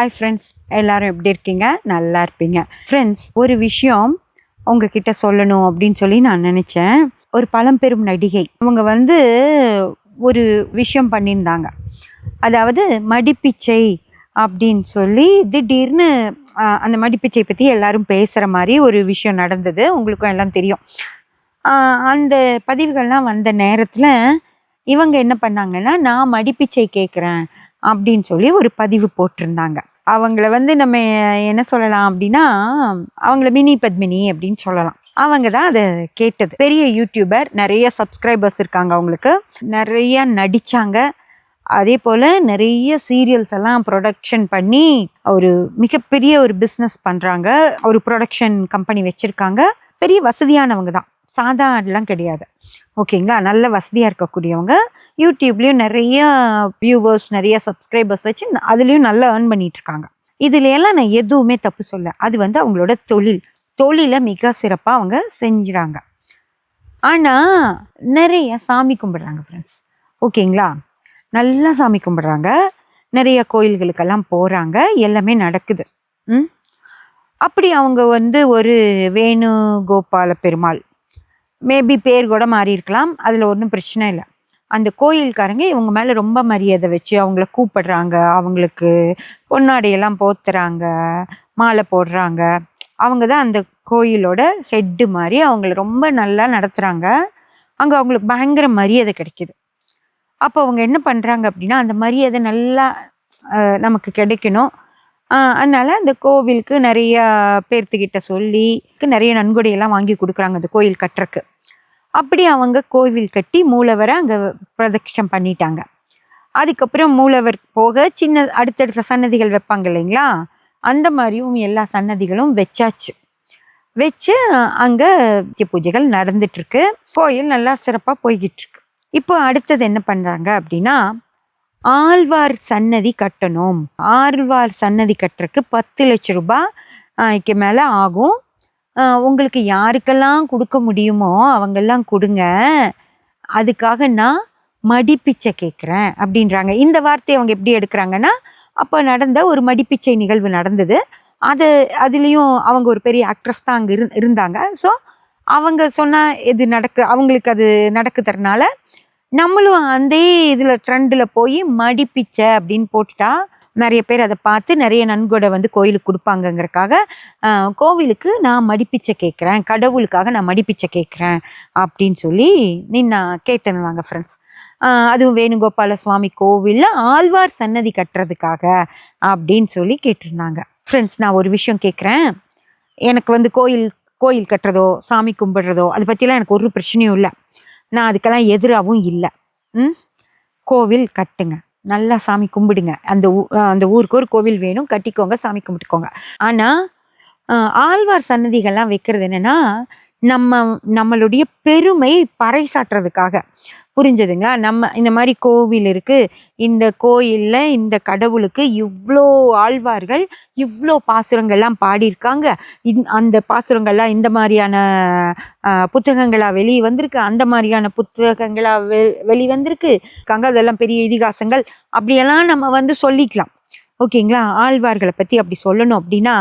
Hi friends எல்லாரும் எப்படி இருக்கீங்க? நல்லா இருப்பீங்க. ஃப்ரெண்ட்ஸ் ஒரு விஷயம் உங்ககிட்ட சொல்லணும் அப்படின்னு சொல்லி நான் நினச்சேன். ஒரு பழம்பெரும் நடிகை. அவங்க வந்து ஒரு விஷயம் பண்ணியிருந்தாங்க. அதாவது மடிப்பிச்சை அப்படின்னு சொல்லி திடீர்னு அந்த மடிப்பிச்சை பற்றி எல்லாரும் பேசுகிற மாதிரி ஒரு விஷயம் நடந்தது. உங்களுக்கும் எல்லாம் தெரியும். அந்த பதிவுகள்லாம் வந்த நேரத்தில் இவங்க என்ன பண்ணாங்கன்னா நான் மடிப்பிச்சை கேட்குறேன் அப்படின்னு சொல்லி ஒரு பதிவு போட்டிருந்தாங்க. அவங்கள வந்து நம்ம என்ன சொல்லலாம் அப்படின்னா அவங்கள மினி பத்மினி அப்படின்னு சொல்லலாம். அவங்க தான் அதை கேட்டது. பெரிய யூடியூபர் நிறைய சப்ஸ்கிரைபர்ஸ் இருக்காங்க அவங்களுக்கு. நிறைய நடித்தாங்க அதே போல் நிறைய சீரியல்ஸ் எல்லாம் ப்ரொடக்ஷன் பண்ணி ஒரு மிகப்பெரிய ஒரு பிஸ்னஸ் பண்ணுறாங்க ஒரு ப்ரொடக்ஷன் கம்பெனி வச்சுருக்காங்க. பெரிய வசதியானவங்க தான். சாதா ஆள்லாம் கிடையாது. ஓகேங்களா? நல்ல வசதியாக இருக்கக்கூடியவங்க. யூடியூப்லேயும் நிறைய வியூவர்ஸ் நிறைய சப்ஸ்கிரைபர்ஸ் வச்சு அதுலேயும் நல்லா ஏர்ன் பண்ணிட்டு இருக்காங்க இதுல எல்லாம் நான் எதுவுமே தப்பு சொல்ல. அது வந்து அவங்களோட தொழில். தொழிலை மிக சிறப்பாக அவங்க செஞ்சுறாங்க. ஆனால் நிறைய சாமி கும்பிடுறாங்க ஃப்ரெண்ட்ஸ் ஓகேங்களா? நல்லா சாமி கும்பிடுறாங்க. நிறைய கோயில்களுக்கெல்லாம் போகிறாங்க எல்லாமே நடக்குது. ம்? அப்படி அவங்க வந்து ஒரு வேணுகோபால பெருமாள் மேபி பேர் கூட மாறி இருக்கலாம். அதில் ஒன்றும் பிரச்சனை இல்லை. அந்த கோயில்காரங்க இவங்க மேலே ரொம்ப மரியாதை வச்சு அவங்கள கூப்பிடுறாங்க. அவங்களுக்கு பொன்னாடையெல்லாம் போத்துறாங்க. மாலை போடுறாங்க. அவங்க தான் அந்த கோயிலோட ஹெட்டு மாதிரி அவங்கள ரொம்ப நல்லா நடத்துகிறாங்க அங்கே அவங்களுக்கு பயங்கர மரியாதை கிடைக்குது. அப்போ அவங்க என்ன பண்ணுறாங்க அப்படின்னா அந்த மரியாதை நல்லா நமக்கு கிடைக்கணும். அதனால் அந்த கோவிலுக்கு நிறையா பேர்த்துக்கிட்ட சொல்லி நிறைய நன்கொடையெல்லாம் வாங்கி கொடுக்குறாங்க அந்த கோயில் கட்டுறக்கு. அப்படி அவங்க கோவில் கட்டி மூலவரை அங்கே பிரதட்சம் பண்ணிட்டாங்க. அதுக்கப்புறம் மூலவர் போக சின்ன அடுத்தடுத்த சன்னதிகள் வைப்பாங்க இல்லைங்களா? அந்த மாதிரியும் எல்லா சன்னதிகளும் வச்சாச்சு. வச்சு அங்கே நித்திய பூஜைகள் நடந்துட்டுருக்கு. கோயில் நல்லா சிறப்பாக போய்கிட்டு இருக்கு இப்போ அடுத்தது என்ன பண்ணுறாங்க அப்படின்னா ஆழ்வார் சன்னதி கட்டணும். ஆழ்வார் சன்னதி கட்டுறதுக்கு பத்து லட்ச ரூபாய்க்கு மேலே ஆகும். உங்களுக்கு யாருக்கெல்லாம் கொடுக்க முடியுமோ அவங்கெல்லாம் கொடுங்க. அதுக்காக நான் மடிப்பிச்சை கேட்குறேன் அப்படின்றாங்க. இந்த வார்த்தையை அவங்க எப்படி எடுக்கிறாங்கன்னா அப்போ நடந்த ஒரு மடிப்பிச்சை நிகழ்வு நடந்தது. அது அதுலேயும் அவங்க ஒரு பெரிய ஆக்ட்ரஸ் தான் அங்கே இரு இருந்தாங்க. ஸோ அவங்க சொன்னால் இது நடக்கு அவங்களுக்கு அது நடக்குதுறனால நம்மளும் அந்த இதில் ட்ரெண்டில் போய் மடிப்பிச்சை அப்படின்னு போட்டுட்டா நிறைய பேர் அதை பார்த்து நிறைய நன்கொடை வந்து கோயிலுக்கு கொடுப்பாங்கங்கிறக்காக கோவிலுக்கு நான் மடிப்பிச்சை கேட்குறேன். கடவுளுக்காக நான் மடிப்பிச்சை கேட்குறேன் அப்படின்னு சொல்லி நீ நான் கேட்டிருந்தாங்க ஃப்ரெண்ட்ஸ் அதுவும் வேணுகோபால சுவாமி கோவிலில் ஆழ்வார் சன்னதி கட்டுறதுக்காக அப்படின்னு சொல்லி கேட்டிருந்தாங்க. ஃப்ரெண்ட்ஸ் நான் ஒரு விஷயம் கேட்குறேன். எனக்கு வந்து கோயில் கோயில் கட்டுறதோ சாமி கும்பிடுறதோ அதை பற்றிலாம் எனக்கு ஒரு பிரச்சனையும் இல்லை. நான் அதுக்கெல்லாம் எதிராகவும் இல்லை. ம்? கோவில் கட்டுங்க. நல்லா சாமி கும்பிடுங்க. அந்த ஊ அந்த ஊருக்கு ஒரு கோவில் வேணும். கட்டிக்கோங்க சாமி கும்பிட்டுக்கோங்க. ஆனால் ஆழ்வார் சன்னதிகள்லாம் வைக்கிறது என்னன்னா நம்ம நம்மளுடைய பெருமை பறைசாற்றுறதுக்காக. புரிஞ்சதுங்களா நம்ம இந்த மாதிரி கோவில் இருக்குது இந்த கோயிலில் இந்த கடவுளுக்கு இவ்வளோ ஆழ்வார்கள் இவ்வளோ பாசுரங்கள்லாம் பாடியிருக்காங்க. இந் அந்த பாசுரங்கள்லாம் இந்த மாதிரியான புத்தகங்களாக வெளியே வந்திருக்கு. அந்த மாதிரியான புத்தகங்களாக வெ வெளிவந்திருக்கு இருக்காங்க. அதெல்லாம் பெரிய இதிகாசங்கள். அப்படியெல்லாம் நம்ம வந்து சொல்லிக்கலாம். ஓகேங்களா? ஆழ்வார்களை பற்றி அப்படி சொல்லணும் அப்படின்னா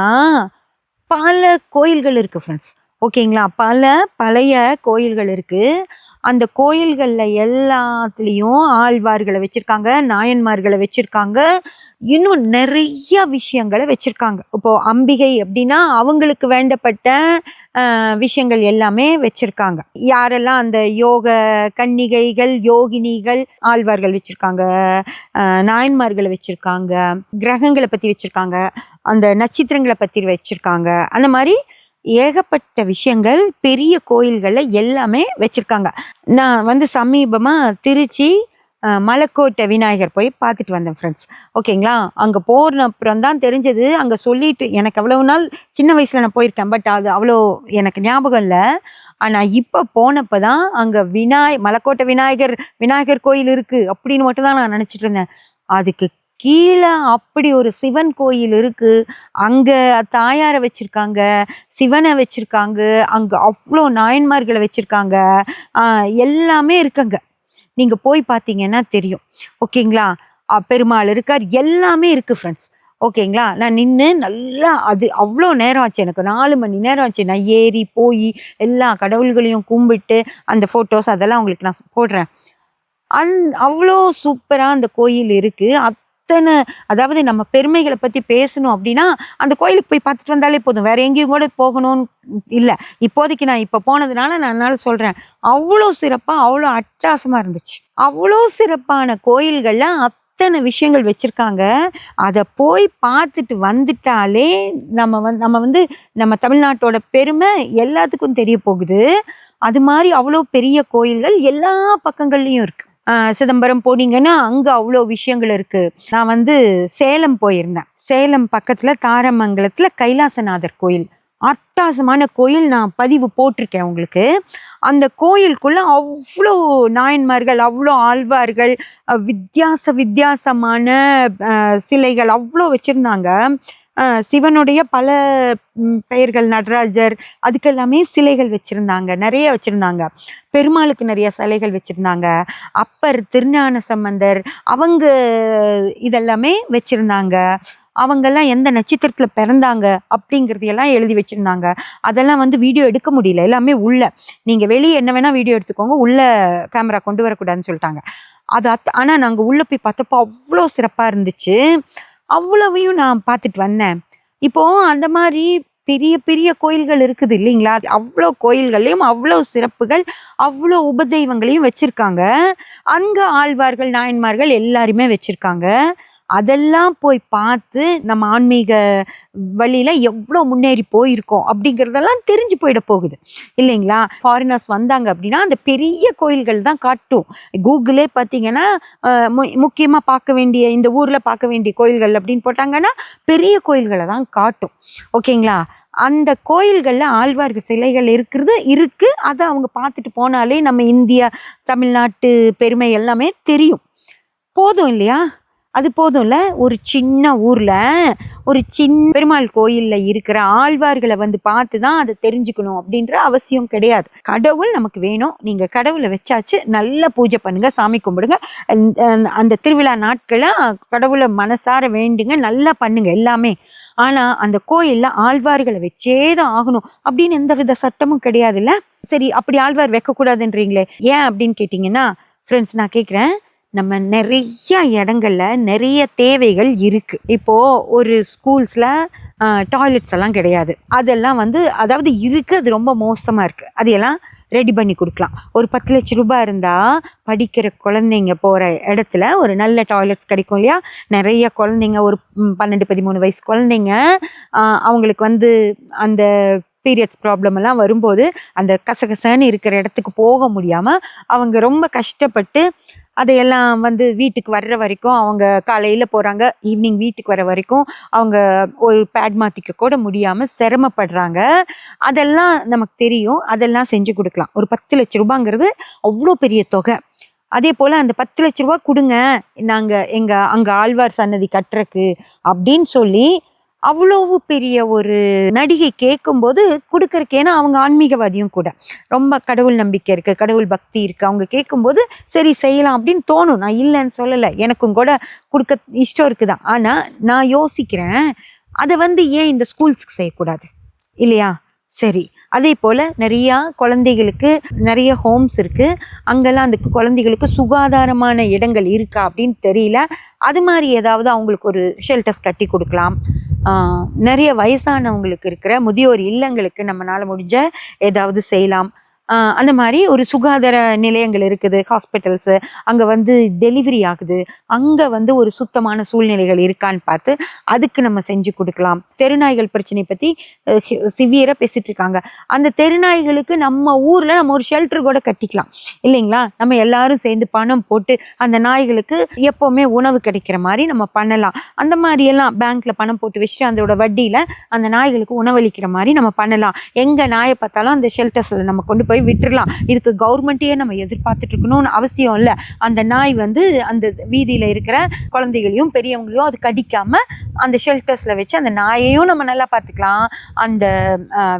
பல கோயில்கள் இருக்குது ஃப்ரெண்ட்ஸ் ஓகேங்களா? பல பழைய கோயில்கள் இருக்குது அந்த கோயில்களில் எல்லாத்துலேயும் ஆழ்வார்களை வச்சுருக்காங்க நாயன்மார்களை வச்சுருக்காங்க. இன்னும் நிறைய விஷயங்களை வச்சுருக்காங்க. இப்போது அம்பிகை அப்படின்னா அவங்களுக்கு வேண்டப்பட்ட விஷயங்கள் எல்லாமே வச்சுருக்காங்க. யாரெல்லாம் அந்த யோக கன்னிகைகள் யோகினிகள் ஆழ்வார்கள் வச்சுருக்காங்க நாயன்மார்களை வச்சுருக்காங்க கிரகங்களை பற்றி வச்சுருக்காங்க அந்த நட்சத்திரங்களை பற்றி வச்சுருக்காங்க அந்த மாதிரி ஏகப்பட்ட விஷயங்கள் பெரிய கோயில்களில் எல்லாமே வச்சுருக்காங்க. நான் வந்து சமீபமாக திருச்சி மலைக்கோட்டை விநாயகர் போய் பார்த்துட்டு வந்தேன் ஃப்ரெண்ட்ஸ் ஓகேங்களா? அங்கே போன அப்புறம் தான் தெரிஞ்சது. அங்கே சொல்லிட்டு எனக்கு அவ்வளோ நாள் சின்ன வயசில் நான் போயிருக்கேன். பட் அது அவ்வளோ எனக்கு ஞாபகம் இல்லை. ஆனால் இப்போ போனப்போ தான் அங்கே விநாய் மலைக்கோட்டை விநாயகர் விநாயகர் கோயில் இருக்குது அப்படின்னு மட்டும் தான் நான் நினச்சிட்டு இருந்தேன். அதுக்கு கீழே அப்படி ஒரு சிவன் கோயில் இருக்கு. அங்க தாயாரை வச்சிருக்காங்க சிவனை வச்சிருக்காங்க அங்க அவ்வளோ நாயன்மார்களை வச்சிருக்காங்க. எல்லாமே இருக்குங்க. நீங்க போய் பார்த்தீங்கன்னா தெரியும். ஓகேங்களா? பெருமாள் இருக்கார். எல்லாமே இருக்கு ஃப்ரெண்ட்ஸ் ஓகேங்களா? நான் நின்று நல்லா அது அவ்வளோ நேரம் ஆச்சு எனக்கு. நாலு மணி நேரம் ஆச்சு. நான் ஏறி போய் எல்லா கடவுள்களையும் கும்பிட்டு அந்த ஃபோட்டோஸ் அதெல்லாம் உங்களுக்கு நான் போடுறேன். அந் அவ்வளோ சூப்பராக அந்த கோயில் இருக்குது அத்தனை அதாவது நம்ம பெருமைகளை பற்றி பேசணும் அப்படின்னா அந்த கோயிலுக்கு போய் பார்த்துட்டு வந்தாலே போதும். வேற எங்கேயும் கூட போகணும்னு இல்லை. இப்போதைக்கு நான் இப்போ போனதுனால நான் என்னால் சொல்கிறேன் அவ்வளோ சிறப்பாக அவ்வளோ அட்டாசமாக இருந்துச்சு. அவ்வளோ சிறப்பான கோயில்கள்லாம் அத்தனை விஷயங்கள் வச்சுருக்காங்க. அதை போய் பார்த்துட்டு வந்துட்டாலே நம்ம வந் நம்ம வந்து நம்ம தமிழ்நாட்டோட பெருமை எல்லாத்துக்கும் தெரிய போகுது. அது மாதிரி அவ்வளோ பெரிய கோயில்கள் எல்லா பக்கங்கள்லேயும் இருக்குது சிதம்பரம் போனீங்கன்னா அங்கே அவ்வளோ விஷயங்கள் இருக்குது நான் வந்து சேலம் போயிருந்தேன். சேலம் பக்கத்தில் தாரமங்கலத்தில் கைலாசநாதர் கோயில். அட்டாசமான கோயில் நான் பதிவு போட்டிருக்கேன் உங்களுக்கு. அந்த கோயிலுக்குள்ளே அவ்வளோ நாயன்மார்கள் அவ்வளோ ஆழ்வார்கள் வித்தியாச வித்தியாசமான சிலைகள் அவ்வளோ வச்சுருந்தாங்க. சிவனுடைய பல பெயர்கள் நடராஜர் அதுக்கெல்லாமே சிலைகள் வச்சுருந்தாங்க. நிறைய வச்சுருந்தாங்க. பெருமாளுக்கு நிறைய சிலைகள் வச்சுருந்தாங்க. அப்பர் திருஞான சம்பந்தர் அவங்க இதெல்லாமே வச்சுருந்தாங்க. அவங்கெல்லாம் எந்த நட்சத்திரத்தில் பிறந்தாங்க அப்படிங்கிறதையெல்லாம் எழுதி வச்சுருந்தாங்க. அதெல்லாம் வந்து வீடியோ எடுக்க முடியல. எல்லாமே உள்ள. நீங்கள் வெளியே என்ன வேணால் வீடியோ எடுத்துக்கோங்க. உள்ளே கேமரா கொண்டு வரக்கூடாதுன்னு சொல்லிட்டாங்க. அது அத் ஆனால் நாங்கள் உள்ளே போய் பார்த்தப்போ அவ்வளோ சிறப்பாக இருந்துச்சு. அவ்வளவையும் நான் பார்த்துட்டு வந்தேன். இப்போ அந்த மாதிரி பெரிய பெரிய கோயில்கள் இருக்குது இல்லைங்களா? அவ்வளோ கோயில்கள்லையும் அவ்வளோ சிறப்புகள் அவ்வளோ உபதெய்வங்களையும் வச்சிருக்காங்க. அங்கே ஆழ்வார்கள் நாயன்மார்கள் எல்லாருமே வச்சிருக்காங்க. அதெல்லாம் போய் பார்த்து நம்ம ஆன்மீக வழியில எவ்வளோ முன்னேறி போயிருக்கோம் அப்படிங்கிறதெல்லாம் தெரிஞ்சு போயிட போகுது. இல்லைங்களா? ஃபாரினர்ஸ் வந்தாங்க அப்படின்னா அந்த பெரிய கோயில்கள் தான் காட்டும். கூகுளே பார்த்தீங்கன்னா முக்கியமாக மு- பார்க்க வேண்டிய இந்த ஊரில் பார்க்க வேண்டிய கோயில்கள் அப்படின்னு போட்டாங்கன்னா பெரிய கோயில்களை தான் காட்டும். ஓகேங்களா? அந்த கோயில்களில் ஆழ்வார்கள் சிலைகள் இருக்கிறது இருக்குது அதை அவங்க பார்த்துட்டு போனாலே நம்ம இந்தியா தமிழ்நாட்டு பெருமை எல்லாமே தெரியும். போதும் இல்லையா? அது போதும்ல? ஒரு சின்ன ஊரில் ஒரு சின்ன பெருமாள் கோயிலில் இருக்கிற ஆழ்வார்களை வந்து பார்த்து தான் அதை தெரிஞ்சுக்கணும் அப்படின்ற அவசியம் கிடையாது. கடவுள் நமக்கு வேணும். நீங்கள் கடவுளை வச்சாச்சு நல்லா பூஜை பண்ணுங்கள் சாமி கும்பிடுங்க. அந்த- அந்த திருவிழா நாட்களை கடவுளை மனசார வேண்டுங்க நல்லா பண்ணுங்கள் எல்லாமே. ஆனால் அந்த கோயிலில் ஆழ்வார்களை வச்சே தான் ஆகணும் அப்படின்னு எந்த வித சட்டமும் கிடையாதுல்ல? சரி அப்படி ஆழ்வார் வைக்கக்கூடாதுன்றீங்களே? ஏன் அப்படின்னு கேட்டிங்கன்னா ஃப்ரெண்ட்ஸ் நான் கேட்குறேன் நம்ம நிறைய இடங்கள்ல நிறைய தேவைகள் இருக்குது இப்போது ஒரு ஸ்கூல்ஸில் டாய்லெட்ஸ் எல்லாம் கிடையாது. அதெல்லாம் வந்து அதாவது இருக்குது அது ரொம்ப மோசமாக இருக்குது அதையெல்லாம் ரெடி பண்ணி கொடுக்கலாம். ஒரு பத்து லட்ச ரூபாய் இருந்தால் படிக்கிற குழந்தைங்க போகிற இடத்துல ஒரு நல்ல டாய்லெட்ஸ் கிடைக்கும் இல்லையா? நிறைய குழந்தைங்க ஒரு பன்னெண்டு பதிமூணு வயசு குழந்தைங்க அவங்களுக்கு வந்து அந்த பீரியட்ஸ் ப்ராப்ளம் எல்லாம் வரும்போது அந்த கசகசன்னு இருக்கிற இடத்துக்கு போக முடியாமல் அவங்க ரொம்ப கஷ்டப்பட்டு அதையெல்லாம் வந்து வீட்டுக்கு வர்ற வரைக்கும் அவங்க காலையில் போகிறாங்க ஈவினிங் வீட்டுக்கு வர வரைக்கும் அவங்க ஒரு பேட் மாற்றிக்க கூட முடியாமல் சிரமப்படுறாங்க. அதெல்லாம் நமக்கு தெரியும். அதெல்லாம் செஞ்சு கொடுக்கலாம். ஒரு பத்து லட்ச ரூபாங்கிறது அவ்வளோ பெரிய தொகை. அதே போல் அந்த பத்து லட்ச ரூபா கொடுங்க. நாங்கள் எங்கள் அங்கே ஆழ்வார் சன்னதி கட்டுறக்கு அப்படின்னு சொல்லி அவ்வளவு பெரிய ஒரு நடிகை கேட்கும்போது கொடுக்கறக்கு ஏன்னா அவங்க ஆன்மீகவாதியும் கூட. ரொம்ப கடவுள் நம்பிக்கை இருக்கு கடவுள் பக்தி இருக்கு. அவங்க கேட்கும்போது சரி செய்யலாம் அப்படின்னு தோணும். நான் இல்லைன்னு சொல்லலை. எனக்கும் கூட கொடுக்க இஷ்டம் இருக்குதான். ஆனால் நான் யோசிக்கிறேன் அதை வந்து ஏன் இந்த ஸ்கூல்ஸ்க்கு செய்யக்கூடாது? இல்லையா? சரி. அதே போல் நிறையா குழந்தைகளுக்கு நிறைய ஹோம்ஸ் இருக்குது அங்கெல்லாம் அந்த குழந்தைகளுக்கு சுகாதாரமான இடங்கள் இருக்கா அப்படின்னு தெரியல. அது மாதிரி ஏதாவது அவங்களுக்கு ஒரு ஷெல்டர்ஸ் கட்டி கொடுக்கலாம். நிறைய வயசானவங்களுக்கு இருக்கிற முதியோர் இல்லங்களுக்கு நம்மளால முடிஞ்ச ஏதாவது செய்யலாம். அந்த மாதிரி ஒரு சுகாதார நிலையங்கள் இருக்குது ஹாஸ்பிட்டல்ஸு அங்கே வந்து டெலிவரி ஆகுது. அங்கே வந்து ஒரு சுத்தமான சூழ்நிலைகள் இருக்கான்னு பார்த்து அதுக்கு நம்ம செஞ்சு கொடுக்கலாம். தெருநாய்கள் பிரச்சனை பற்றி சிவியராக பேசிட்டு இருக்காங்க. அந்த தெருநாய்களுக்கு நம்ம ஊரில் நம்ம ஒரு ஷெல்டர் கூட கட்டிக்கலாம். இல்லைங்களா? நம்ம எல்லாரும் சேர்ந்து பணம் போட்டு அந்த நாய்களுக்கு எப்போவுமே உணவு கிடைக்கிற மாதிரி நம்ம பண்ணலாம். அந்த மாதிரியெல்லாம் பேங்க்கில் பணம் போட்டு வச்சுட்டு அதோட வட்டியில் அந்த நாய்களுக்கு உணவளிக்கிற மாதிரி நம்ம பண்ணலாம். எங்கே நாயை பார்த்தாலும் அந்த ஷெல்டர்ஸில் நம்ம கொண்டு போய் விட்டுறலாம். இதுக்கு கவர்மெண்ட்டையே நம்ம எதிர்பார்த்துட்டு இருக்கணும்னு அவசியம் இல்லை. அந்த நாய் வந்து அந்த வீதியில் இருக்கிற குழந்தைகளையும் பெரியவங்களையும் அது கடிக்காம அந்த ஷெல்டர்ஸில் வச்சு அந்த நாயையும் நம்ம நல்லா பார்த்துக்கலாம். அந்த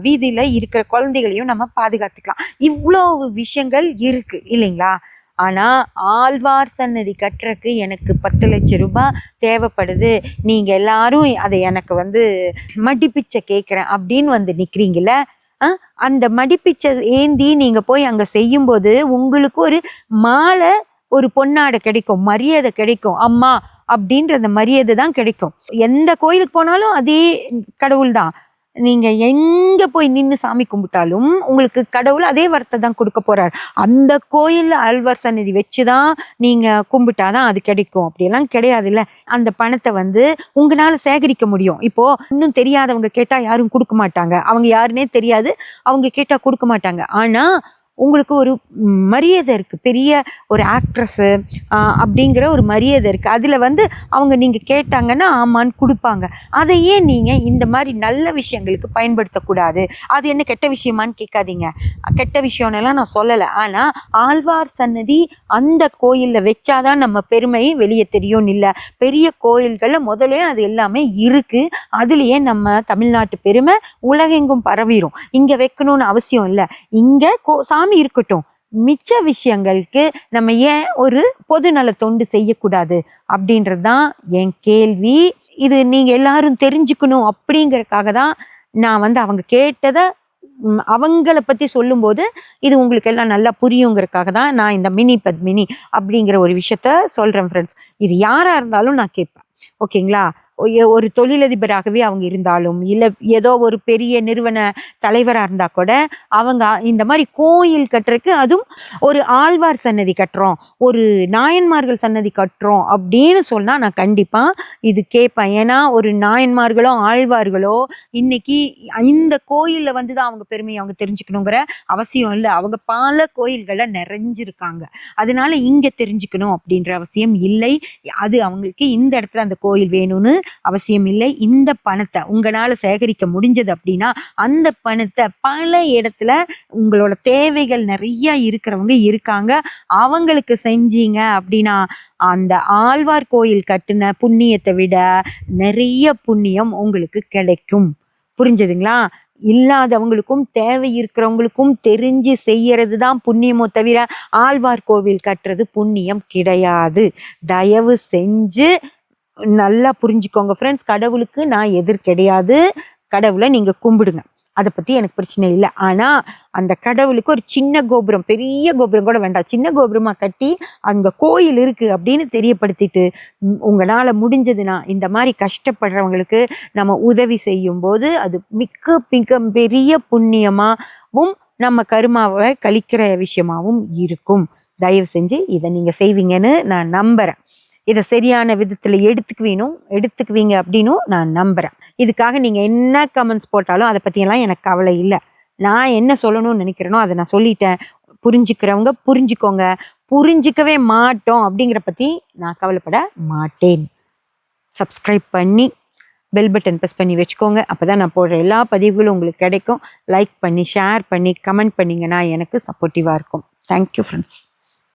வீதியில் இருக்கிற குழந்தைகளையும் நம்ம பாதுகாத்துக்கலாம். இவ்வளோ விஷயங்கள் இருக்கு இல்லைங்களா? ஆனால் ஆழ்வார் சன்னதி கட்டுறக்கு எனக்கு பத்து லட்சம் ரூபாய் தேவைப்படுது. நீங்கள் எல்லாரும் அதை எனக்கு வந்து மடிப்பிச்சை கேட்குறேன் அப்படின்னு வந்து நிற்கிறீங்கள அந்த மடிப்பிச்சை ஏந்தி நீங்கள் போய் அங்கே செய்யும்போது உங்களுக்கு ஒரு மாலை ஒரு பொன்னாடை கிடைக்கும் மரியாதை கிடைக்கும். அம்மா அப்படின்ற அந்த மரியாதை தான் கிடைக்கும். எந்த கோயிலுக்கு போனாலும் அதே கடவுள் தான். நீங்கள் எங்கே போய் நின்று சாமி கும்பிட்டாலும் உங்களுக்கு கடவுள் அதே வரத்தை தான் கொடுக்க போகிறார் அந்த கோயிலில் ஆழ்வார் சந்நிதி வச்சு தான் நீங்கள் கும்பிட்டா தான் அது கிடைக்கும். அப்படியெல்லாம் கிடையாதுல்ல. அந்த பணத்தை வந்து உங்களால் சேகரிக்க முடியும். இப்போது இன்னும் தெரியாதவங்க கேட்டால் யாரும் கொடுக்க மாட்டாங்க. அவங்க யாருன்னே தெரியாது. அவங்க கேட்டால் கொடுக்க மாட்டாங்க. ஆனால் உங்களுக்கு ஒரு மரியாதை இருக்குது பெரிய ஒரு ஆக்ட்ரஸ்ஸு அப்படிங்கிற ஒரு மரியாதை இருக்குது அதில் வந்து அவங்க நீங்கள் கேட்டாங்கன்னா ஆமான்னு கொடுப்பாங்க. அதையே நீங்கள் இந்த மாதிரி நல்ல விஷயங்களுக்கு பயன்படுத்தக்கூடாது? அது என்ன கெட்ட விஷயமான்னு கேட்காதீங்க. கெட்ட விஷயம்னெல்லாம் நான் சொல்லலை. ஆனால் ஆழ்வார் சன்னதி அந்த கோயிலில் வச்சாதான் நம்ம பெருமையும் வெளியே தெரியும்னு இல்லை. பெரிய கோயில்களில் முதலே அது எல்லாமே இருக்குது அதுலேயே நம்ம தமிழ்நாட்டு பெருமை உலகெங்கும் பரவிடும் இங்கே வைக்கணும்னு அவசியம் இல்லை. இங்கே கோ சாமி எல்லாம் இருக்கட்டும். மிச்ச விஷயங்களுக்கு நம்ம ஏன் ஒரு பொதுநல தொண்டு செய்யக்கூடாது அப்படின்றது தான் என் கேள்வி. இது நீங்கள் எல்லாரும் தெரிஞ்சுக்கணும் அப்படிங்கறக்காக தான் நான் வந்து அவங்க கேட்டதை அவங்கள பற்றி சொல்லும்போது இது உங்களுக்கு எல்லாம் நல்லா புரியுங்கிறதுக்காக தான் நான் இந்த மினி பத்மினி அப்படிங்கிற ஒரு விஷயத்த சொல்றேன் ஃப்ரெண்ட்ஸ் இது யாராக இருந்தாலும் நான் கேட்பேன். ஓகேங்களா? ஒரு தொழிலதிபராகவே அவங்க இருந்தாலும் இல்லை ஏதோ ஒரு பெரிய நிறுவன தலைவராக இருந்தால் கூட அவங்க இந்த மாதிரி கோயில் கட்டுறதுக்கு அதுவும் ஒரு ஆழ்வார் சன்னதி கட்டுறோம் ஒரு நாயன்மார்கள் சன்னதி கட்டுறோம் அப்படின்னு சொன்னால் நான் கண்டிப்பாக இது கேட்பேன். ஏன்னா ஒரு நாயன்மார்களோ ஆழ்வார்களோ இன்னைக்கு இந்த கோயிலில் வந்து தான் அவங்க பெருமையை அவங்க தெரிஞ்சுக்கணுங்கிற அவசியம் இல்லை. அவங்க பல கோயில்களில் நிறைஞ்சிருக்காங்க. அதனால இங்கே தெரிஞ்சுக்கணும் அப்படின்ற அவசியம் இல்லை. அது அவங்களுக்கு இந்த இடத்துல அந்த கோயில் வேணும்னு அவசியம் இல்லை இந்த பணத்தை உங்களால் சேகரிக்க முடிஞ்சது அப்படின்னா அந்த பணத்தை பல இடத்துல உங்களோட தேவைகள் நிறைய இருக்கிறவங்க இருக்காங்க. அவங்களுக்கு செஞ்சீங்க அப்படின்னா அந்த ஆழ்வார் கோயில் கட்டின புண்ணியத்தை விட நிறைய புண்ணியம் உங்களுக்கு கிடைக்கும். புரிஞ்சதுங்களா? இல்லாதவங்களுக்கும் தேவை இருக்கிறவங்களுக்கும் தெரிஞ்சு செய்யறது தான் புண்ணியமோ தவிர ஆழ்வார் கோவில் கட்டுறது புண்ணியம் கிடையாது. தயவு செஞ்சு நல்லா புரிஞ்சுக்கோங்க ஃப்ரெண்ட்ஸ் கடவுளுக்கு நான் எதிர் கிடையாது. கடவுளை நீங்கள் கும்பிடுங்க. அதை பற்றி எனக்கு பிரச்சனை இல்லை. ஆனால் அந்த கடவுளுக்கு ஒரு சின்ன கோபுரம் பெரிய கோபுரம் கூட வேண்டாம். சின்ன கோபுரமாக கட்டி அங்கே கோயில் இருக்குது அப்படின்னு தெரியப்படுத்திட்டு உங்களால் முடிஞ்சதுன்னா இந்த மாதிரி கஷ்டப்படுறவங்களுக்கு நம்ம உதவி செய்யும்போது அது மிக்க மிக பெரிய புண்ணியமாகவும் நம்ம கருமாவை கழிக்கிற விஷயமாகவும் இருக்கும். தயவு செஞ்சு இதை நீங்கள் செய்வீங்கன்னு நான் நம்புகிறேன் இதை சரியான விதத்தில் எடுத்துக்குவீனும் எடுத்துக்குவீங்க அப்படின்னும் நான் நம்புகிறேன் இதுக்காக நீங்கள் என்ன கமெண்ட்ஸ் போட்டாலும் அதை பற்றியெல்லாம் எனக்கு கவலை இல்லை. நான் என்ன சொல்லணும்னு நினைக்கிறேனோ அதை நான் சொல்லிட்டேன். புரிஞ்சுக்கிறவங்க புரிஞ்சுக்கோங்க. புரிஞ்சிக்கவே மாட்டோம் அப்படிங்கிற பற்றி நான் கவலைப்பட மாட்டேன். சப்ஸ்கிரைப் பண்ணி பெல் பட்டன் ப்ரெஸ் பண்ணி வச்சுக்கோங்க. அப்போ தான் நான் போடுற எல்லா பதிவுகளும் உங்களுக்கு கிடைக்கும். லைக் பண்ணி ஷேர் பண்ணி கமெண்ட் பண்ணிங்கன்னா எனக்கு சப்போர்ட்டிவாக இருக்கும். Thank you friends